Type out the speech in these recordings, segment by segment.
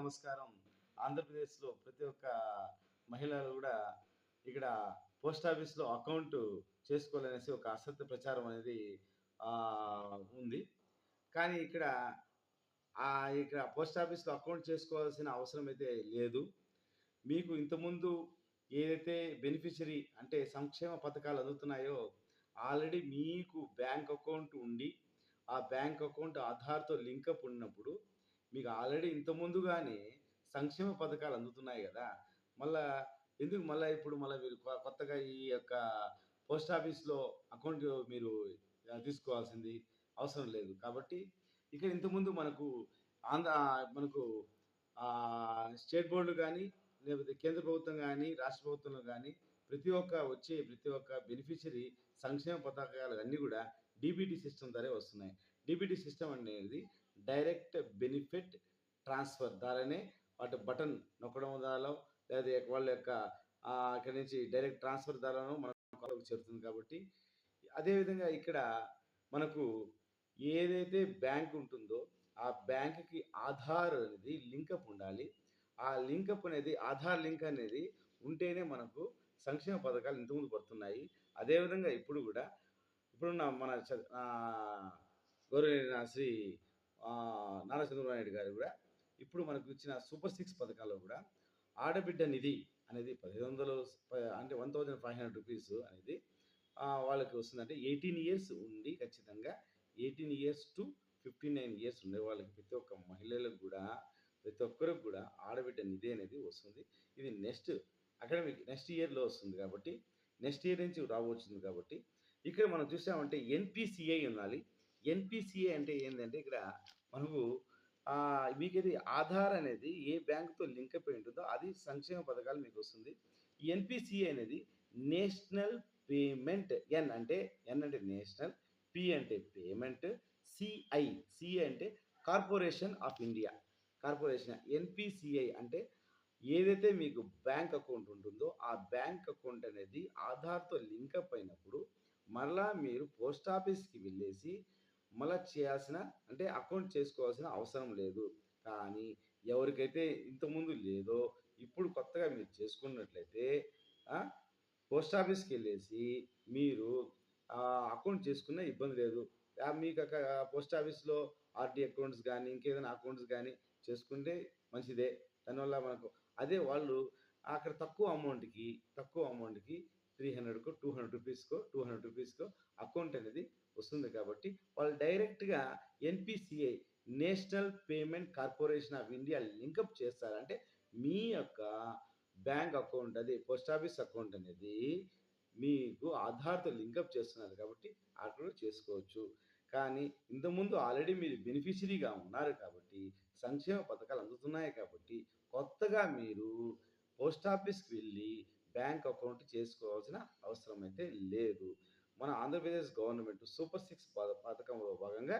నమస్కారం. ఆంధ్రప్రదేశ్లో ప్రతి ఒక్క మహిళలు కూడా ఇక్కడ పోస్ట్ ఆఫీస్లో అకౌంట్ చేసుకోవాలనేసి ఒక అసత్య ప్రచారం అనేది ఉంది. కానీ ఇక్కడ ఇక్కడ పోస్ట్ ఆఫీస్లో అకౌంట్ చేసుకోవాల్సిన అవసరం అయితే లేదు. మీకు ఇంతకుముందు ఏదైతే బెనిఫిషరీ అంటే సంక్షేమ పథకాలు అందుతున్నాయో ఆల్రెడీ మీకు బ్యాంక్ అకౌంట్ ఉండి ఆ బ్యాంక్ అకౌంట్ ఆధార్తో లింకప్ ఉన్నప్పుడు మీకు ఆల్రెడీ ఇంత కానీ సంక్షేమ పథకాలు అందుతున్నాయి కదా మళ్ళా ఎందుకు మళ్ళీ ఇప్పుడు మళ్ళీ మీరు కొత్తగా ఈ యొక్క పోస్ట్ ఆఫీస్లో అకౌంట్ మీరు తీసుకోవాల్సింది అవసరం లేదు. కాబట్టి ఇక్కడ ఇంతకుముందు మనకు ఆంధ్ర మనకు స్టేట్ బోర్డు కానీ లేకపోతే కేంద్ర ప్రభుత్వం కానీ రాష్ట్ర ప్రభుత్వంలో కానీ ప్రతి ఒక్క వచ్చే ప్రతి ఒక్క బెనిఫిషరీ సంక్షేమ పథకాలు అన్నీ కూడా డీబీటీ సిస్టమ్ ద్వారా వస్తున్నాయి. డీబీటీ సిస్టమ్ అనేది డైరెక్ట్ బెనిఫిట్ ట్రాన్స్ఫర్ ద్వారానే వాటి బటన్ నొక్కడం ద్వారా లేదా వాళ్ళ యొక్క అక్కడి నుంచి డైరెక్ట్ ట్రాన్స్ఫర్ ద్వారాను మనకు చేరుతుంది కాబట్టి. అదేవిధంగా ఇక్కడ మనకు ఏదైతే బ్యాంక్ ఉంటుందో ఆ బ్యాంక్కి ఆధార్ అనేది లింకప్ ఉండాలి. ఆ లింకప్ అనేది ఆధార్ లింక్ అనేది ఉంటేనే మనకు సంక్షేమ పథకాలు ఇంతకుముందు పడుతున్నాయి. అదేవిధంగా ఇప్పుడు కూడా ఇప్పుడున్న మన గౌరవ శ్రీ నారా చంద్రబాబు నాయుడు గారు కూడా ఇప్పుడు మనకు ఇచ్చిన సూపర్ సిక్స్ పథకాల్లో కూడా ఆడబిడ్డ నిధి అనేది పదిహేను వందలు అంటే one thousand five hundred rupees అనేది వాళ్ళకి వస్తుందంటే ఎయిటీన్ ఇయర్స్ ఉండి ఖచ్చితంగా eighteen years to fifty nine years ఉండే వాళ్ళకి ప్రతి ఒక్క మహిళలకు కూడా ప్రతి ఒక్కరికి కూడా ఆడబిడ్డ నిధి అనేది వస్తుంది. ఇది నెక్స్ట్ అకాడమిక్ నెక్స్ట్ ఇయర్లో వస్తుంది కాబట్టి నెక్స్ట్ ఇయర్ నుంచి రాబోతుంది కాబట్టి ఇక్కడ మనం చూసామంటే ఎన్పిసిఐ ఉండాలి. ఎన్పిసిఐ అంటే ఏంటంటే ఇక్కడ మనకు మీకైతే ఆధార్ అనేది ఏ బ్యాంకుతో లింక్ అయి ఉంటుందో అది సంక్షేమ పథకాలు మీకు వస్తుంది. ఎన్పిసిఏ ఎన్పిసిఐ అనేది నేషనల్ పేమెంట్ ఎన్ అంటే ఎన్ అంటే నేషనల్ పి అంటే పేమెంట్ సిఐ సిఐ అంటే corporation of India. Corporation NPCI అంటే ఏదైతే మీకు బ్యాంక్ అకౌంట్ ఉంటుందో ఆ బ్యాంక్ అకౌంట్ అనేది ఆధార్తో లింకప్ అయినప్పుడు మరలా మీరు పోస్ట్ ఆఫీస్కి వెళ్ళేసి మళ్ళా చేయాల్సిన అంటే అకౌంట్ చేసుకోవాల్సిన అవసరం లేదు. కానీ ఎవరికైతే ఇంతకుముందు లేదో ఇప్పుడు కొత్తగా మీరు చేసుకున్నట్లయితే పోస్ట్ ఆఫీస్కి వెళ్ళేసి మీరు అకౌంట్ చేసుకున్న ఇబ్బంది లేదు. మీకు అక్కడ పోస్ట్ ఆఫీస్లో ఆర్డీ అకౌంట్స్ కానీ ఇంకేదైనా అకౌంట్స్ కానీ చేసుకుంటే మంచిదే. దానివల్ల మనకు అదే వాళ్ళు అక్కడ తక్కువ అమౌంట్కి తక్కువ అమౌంట్కి త్రీ హండ్రెడ్కో టూ హండ్రెడ్ రూపీస్కో టూ హండ్రెడ్ రూపీస్కో అకౌంట్ అనేది వస్తుంది కాబట్టి వాళ్ళు డైరెక్ట్గా NPCI national payment corporation of India link up చేస్తారంటే మీ యొక్క బ్యాంక్ అకౌంట్ అది పోస్ట్ ఆఫీస్ అకౌంట్ అనేది మీకు ఆధార్తో లింకప్ చేస్తున్నారు కాబట్టి అక్కడ చేసుకోవచ్చు. కానీ ఇంతకుముందు ఆల్రెడీ మీరు బెనిఫిషరీగా ఉన్నారు కాబట్టి సంక్షేమ పథకాలు అందుతున్నాయి కాబట్టి కొత్తగా మీరు పోస్ట్ ఆఫీస్కి వెళ్ళి బ్యాంక్ అకౌంట్ చేసుకోవాల్సిన అవసరం అయితే లేదు. మన ఆంధ్రప్రదేశ్ గవర్నమెంట్ సూపర్ సిక్స్ పథకంలో భాగంగా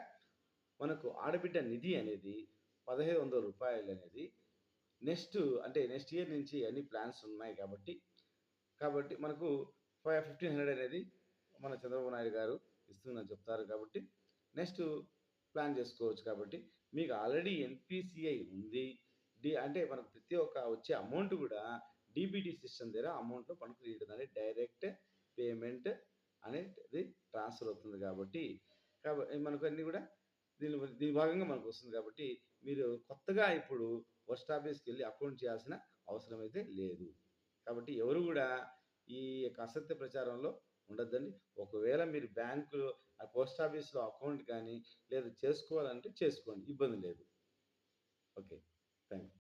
మనకు ఆడబిడ్డ నిధి అనేది పదహైదు వందల రూపాయలు అనేది నెక్స్ట్ అంటే నెక్స్ట్ ఇయర్ నుంచి అన్ని ప్లాన్స్ ఉన్నాయి కాబట్టి కాబట్టి మనకు ఫైవ్ ఫిఫ్టీన్ హండ్రెడ్ అనేది మన చంద్రబాబు నాయుడు గారు ఇస్తుందని చెప్తారు కాబట్టి నెక్స్ట్ ప్లాన్ చేసుకోవచ్చు కాబట్టి మీకు ఆల్రెడీ ఎన్పిసిఐ ఉంది. డి అంటే మనకు ప్రతి ఒక్క వచ్చే అమౌంట్ కూడా డీబీటీ సిస్టమ్ దగ్గర అమౌంట్లో పనుకు తీయడం డైరెక్ట్ ట్రాన్స్ఫర్ అవుతుంది కాబట్టి కాబట్టి మనకు అన్నీ కూడా దీని దీని భాగంగా మనకు వస్తుంది కాబట్టి మీరు కొత్తగా ఇప్పుడు పోస్ట్ ఆఫీస్కి వెళ్ళి అకౌంట్ చేయాల్సిన అవసరం అయితే లేదు. కాబట్టి ఎవరు కూడా ఈ యొక్క అసత్య ప్రచారంలో ఉండద్దండి. ఒకవేళ మీరు బ్యాంకులో పోస్ట్ ఆఫీస్లో అకౌంట్ కానీ లేదా చేసుకోవాలంటే చేసుకోండి. ఇబ్బంది లేదు. ఓకే. Thank you